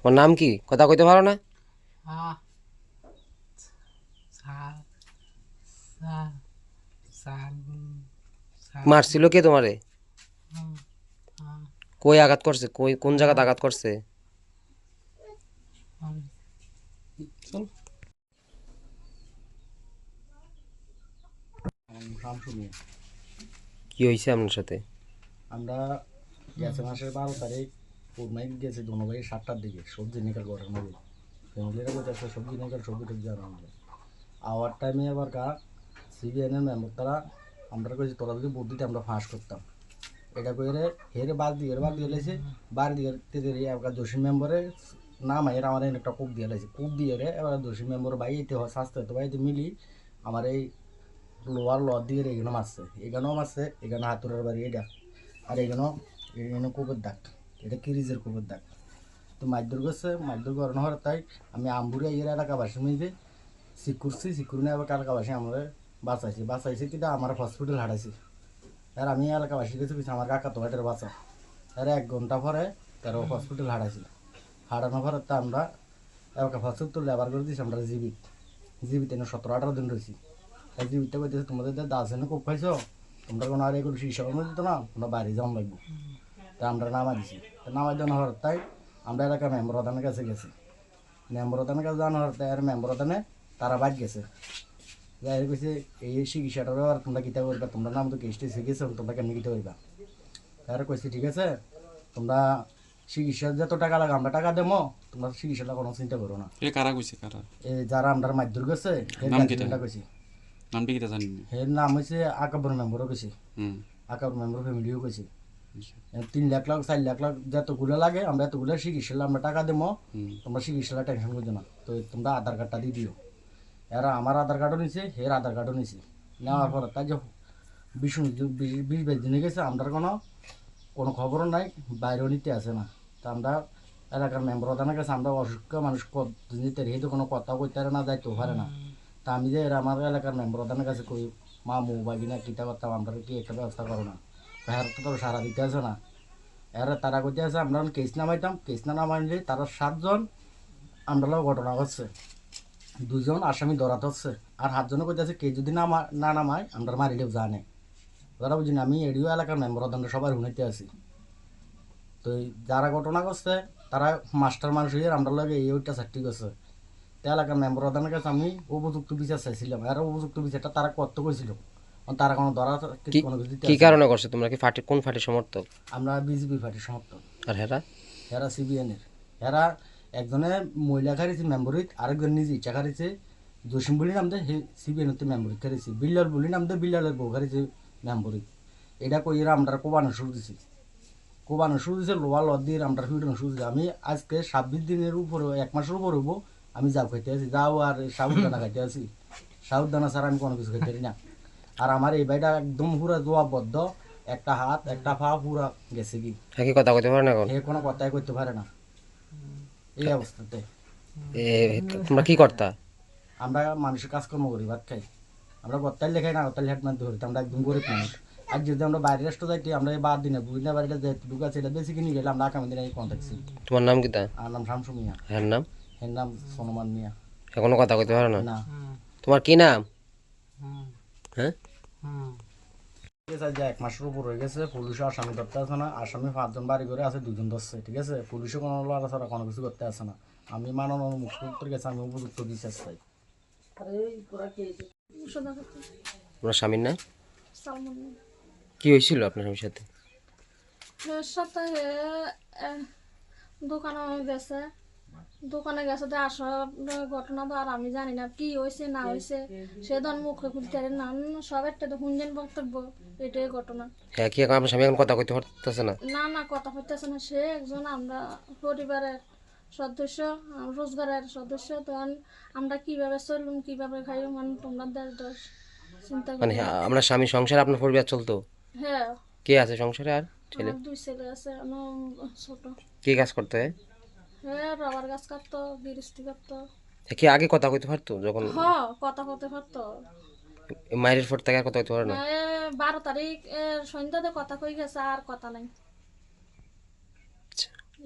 তোমার নাম কি? কথা কইতে পারো না? আ সাল সাল সাল সাল মারছিল কে তোমারে? কই আঘাত করছে? কই কোন জায়গাতে আঘাত করছে? কি হয়েছে আপনার সাথে? আমরা গেছে মাসের বারো তারিখ। পূর্ণাই গেছি দোনো ভাই সাতটার দিকে, সবজি নিকাল করার মধ্যে। ফ্যামিলিরা বলতেছে সবজি নিকাল, সবজি টবজি আনা হবে। আওয়ার টাইমে আবার কা সিবিএনের মেম্বার তারা, আমরা কইছি, তোরা যদি ভোট দিতে আমরা ফাঁস করতাম। এটা কইরে হেরে বাদ দিয়ে বাদ দিয়ে লেছে বার দিয়ে তেদের এবার দোষী মেম্বারে নাম এর আমার একটা কূপ দিয়ে লেছে কূপ দিয়ে রে এবার দোষী মেম্বার ভাই এতে হয়, শাস্তি হতো ভাই মিলি আমার এই লোয়ার লদ দিয়ে এখানে মারছে। এখানেও মারছে, এখানে হাতুরের বাড়ি এটা আর এখানেও এখানে কোপের দাগ। এটা কিরিজের কোপের দাগ তো মারধর করছে মারধর করানো হওয়ার তাই আমি আমবুড়ি ইয়ের এলাকাবাসীর মধ্যে সিক করছি সিক করে নিয়ে আবার এলাকাবাসী আমরা বাঁচাইছি। বাঁচাইছি কিন্তু আমার হসপিটাল হারাইছি। আর আমি এলাকাবাসীর কাছে কিছু আমার কাকা তো এটার বাঁচা আর এক ঘণ্টা পরে তার হসপিটাল হারাইছি। হারানোর পরে তো আমরা এলাকা হসপিটাল লেবার করে দিয়েছি আমরা জীবিত। জীবিত এনে সতেরো আঠারো দিন রয়েছি। এই জীবিতটা কইতেছে তোমাদের দাস এনে কোপ খাইছো? তোমরা কোনো আর এগুলো শিশা কর্ম দিত না তোমরা বাড়ি যাওয়া লাগবে। তা আমরা নামা দিছি। নামাই দেওয়ানো হওয়ার তাই আমরা এলাকা মেম্বার প্রধানের কাছে গেছি। মেম্বার প্রধানের কাছে জানার হওয়ার তাই আর মেম্বার প্রধানে তারা বাদ গেছে। যাই কইছে এই চিকিৎসাটার আর তোমরা কিতা করবা তোমরা নাম তো কেসটি শিখেছো তোমরা কেমনি কিতা করবা তারা কইছে ঠিক আছে তোমরা চিকিৎসার যত টাকা লাগে আমরা টাকা দেবো তোমরা চিকিৎসাটা কোনো চিন্তা করো না। এ কারা কইছে কারা? এই যারা আমরা মাধ্যর গেছে নাম কিটা? কইছি। নামটি কিটা জানি এর নাম হয়েছে আকাবর মেম্বারও কইছি। হুম। আকাবর মেম্বার ফ্যামিলিও কইছি। তিন লাখ লাখ চার লাখ লাখ যতগুলো লাগে আমরা এতগুলো চিকিৎসা আমরা টাকা দেবো তোমরা চিকিৎসাটা টেনশন করছ না। তো তোমরা আধার কার্ডটা দিয়ে দিও। এরা আমার আধার কার্ডও নিছে এর আধার কার্ডও নিছে। নেওয়ার পর তাই যে বিশ বিশ বাইশ দিনে গেছে আমরা কোনো কোনো খবরও নাই বাইরেও নিতে আসে না। তা আমরা এলাকার মেম্বার প্রধানের কাছে আমরা অসুস্থ মানুষ নিতে রেখে তো কোনো কথা কইতে পারে না যাইতেও পারে না। তা আমি যে এরা আমার এলাকার মেম্বার প্রধানের কাছে কই মা মৌ বাগিনা কিতা করতাম আমরা কি একটা ব্যবস্থা করো না? ভাইয়ার তো সারা দিতে আছে না। এরা তারা করতে আছে আমরা কেস নামাইতাম, কেস না নামাইলে তারা সাতজন আমরা ঘটনা ঘটছে। দুজন আসামি ধরাতে হচ্ছে। আর সাতজনে করতেছে কে যদি না না নামায়, আমরা মারিলেও জানে তারা বুঝিনি আমি এডিও এলাকার মেম্বার প্রধান সবার হুনাইতে আছি তো যারা ঘটনা করছে তারা মাস্টার মানুষ হয়ে আমরা লাগে এই ওইটা চারটি করছে তো এলাকার মেম্বার প্রধানের কাছে আমি উপযুক্ত বিচার চাইছিলাম। আর উপযুক্ত বিচারটা তারা করতে কইছিল। তারা কোনো ধরা কি- কোনো কিছু। কারণে করছে? তোমরা কি ফাটি কোন ফাটি সমর্থক? আমরা বিজেপি পার্টির সমর্থক। আর হেরা? এরা সিবিএনের। এরা একজনে মহিলা খারিছে মেম্বরিত আরেকজন নিজে ইচ্ছা খারিছে। জসিম বলি নাম দে সিবিএনতে মেম্বরিত খারিছে। বিল্লাল বলি নাম দে বিল্লালের বউ খারিছে মেম্বরিত এটা কই এরা আমরা কোবানো শুরু দিছি? কোবানো শুরু দিছে লোয়া লদ দিয়ে আমরা ফিটানো শুরু দিছি। আমি আজকে ছাব্বিশ দিনের উপরে এক মাসের উপর হইব আমি যাও খাইতে আছি যাও আর সাবুদানা খাইতে আছি সাবুদানা ছাড়া আমি কোনো কিছু খাইতে পারি না। আর আমার এই ভাইটা একদম পুরা জোয়াবদ্ধ একটা হাত একটা পা পুরা গেছে কি? হ্যাঁ কি কথা কইতে পারে না এখন? এ কোনো কথাই করতে পারে না। এই অবস্থাতে। এ তোমরা কি করতা? আমরা মানুষের কাজকর্ম করি ভাত খাই। আমরা গত্তাই লেখাই না গত্তাই হেট মারতে ধরি আমরা একদম গরিব মানুষ। আর যদি আমরা বাইরে রাষ্ট্র যাইতে আমরা এই বাদ দিনে বুঝনা বাড়িটা যাই ঢুকা সেটা বেশি কিনে গেলে আমরা আগামী দিনে কন্ট্যাক্ট তোমার নাম কি কিতা? আর নাম শামসু মিয়া। হ্যাঁ নাম? এর নাম সনমান মিয়া। এখনও কথা কইতে পারে না? না। তোমার কি নাম? হ্যাঁ? যে এক মাসের উপর হয়ে গেছে পুলিশও আসামি ধরতে আসে না আসামি পাঁচজন বাড়ি করে আছে দুজন ধরছে ঠিক আছে? পুলিশও কোনো লড়াছড়া কোনো কিছু করতে আসে না। আমি মাননীয় মুখ্যমন্ত্রীর কাছে আমি উপযুক্ত বিশ্বাস চাই। স্বামীর নাম? কি হয়েছিল আপনার স্বামীর সাথে? সাথে এ, দোকানে গেছে। দোকানে গেছে তো আসার ঘটনা তো আর আমি জানি না কি হয়েছে না হয়েছে সে ধর মুখে খুলতে পারে না সব একটা তো হুঞ্জেন বক্তব্য এটাই ঘটনা। হ্যাঁ কি আপনার স্বামী এখন কথা কইতে পারতেছে না? না না কথা হইতেছে না। সে একজন আমরা পরিবারের সদস্য রোজগারের সদস্য তখন আমরা কীভাবে চলুম কীভাবে খাইব মানে তোমরা দেশ দোষ চিন্তা মানে হ্যাঁ, স্বামী সংসারে আপনার পরিবার চলতো? হ্যাঁ। কে আছে সংসারে আর ছেলে? দুই ছেলে আছে ছোট। কি কাজ করতে? হয় হ্যাঁ রবার গাছ কাটতো কি আগে কথা কইতে পারতো যখন? কথা কতে পারতো। মায়ের পর থেকে কথা কইতে পারে না? বারো তারিখ সন্ধ্যাতে কথা কই গেছে আর কথা নাই।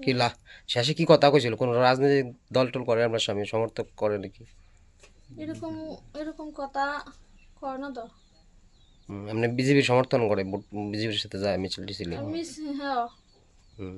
কি লা শেষে কি কথা কইছিল? কোন রাজনৈতিক দল টল করে আপনার স্বামী সমর্থক করে নাকি? এরকম এরকম কথা কর না তো। এমনি বিজেপির সমর্থন করে বিজেপির সাথে যায় মিছিল টিছিল হ্যাঁ হুম।